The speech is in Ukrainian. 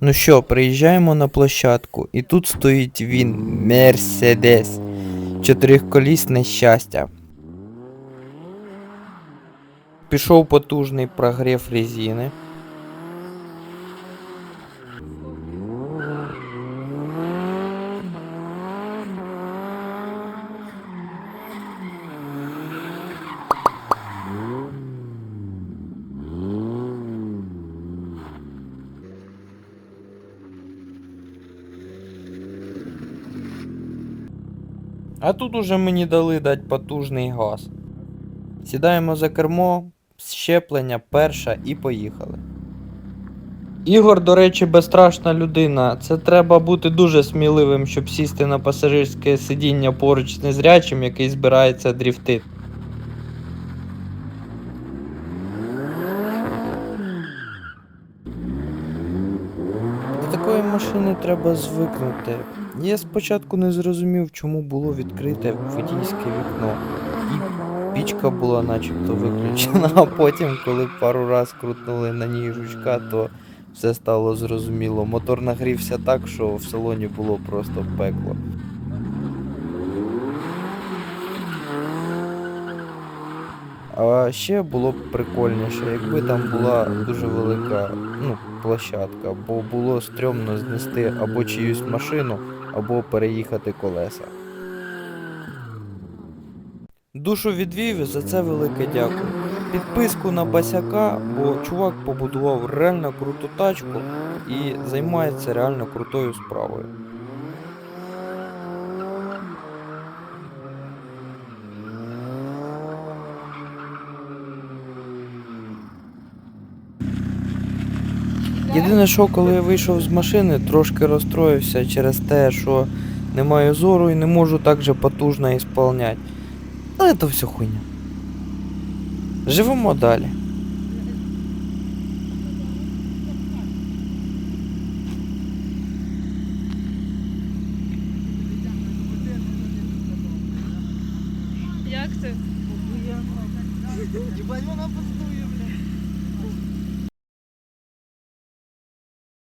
Ну що, приїжджаємо на площадку, і тут стоїть він, Мерседес. Чотириколісне щастя. Пішов потужний прогрів резини. А тут уже мені дали дать потужний газ. Сідаємо за кермо, щеплення, перша і поїхали. Ігор, до речі, безстрашна людина. Це треба бути дуже сміливим, щоб сісти на пасажирське сидіння поруч з незрячим, який збирається дріфтити. До такої машини треба звикнути. Я спочатку не зрозумів, чому було відкрите водійське вікно. І пічка була начебто виключена, а потім, коли пару раз крутнули на ній жучка, то все стало зрозуміло. Мотор нагрівся так, що в салоні було просто пекло. А ще було б прикольніше, якби там була дуже велика ну, площадка, бо було стрьомно знести або чиюсь машину, або переїхати колеса. Душу відвів за це велике дякую. Підписку на басяка, бо чувак побудував реально круту тачку і займається реально крутою справою. Єдине, що коли я вийшов з машини, трошки розстроївся через те, що не маю зору і не можу так же потужно ісполняти. Але це все хуйня. Живемо далі. Як ти? Ебать, вона пиздує.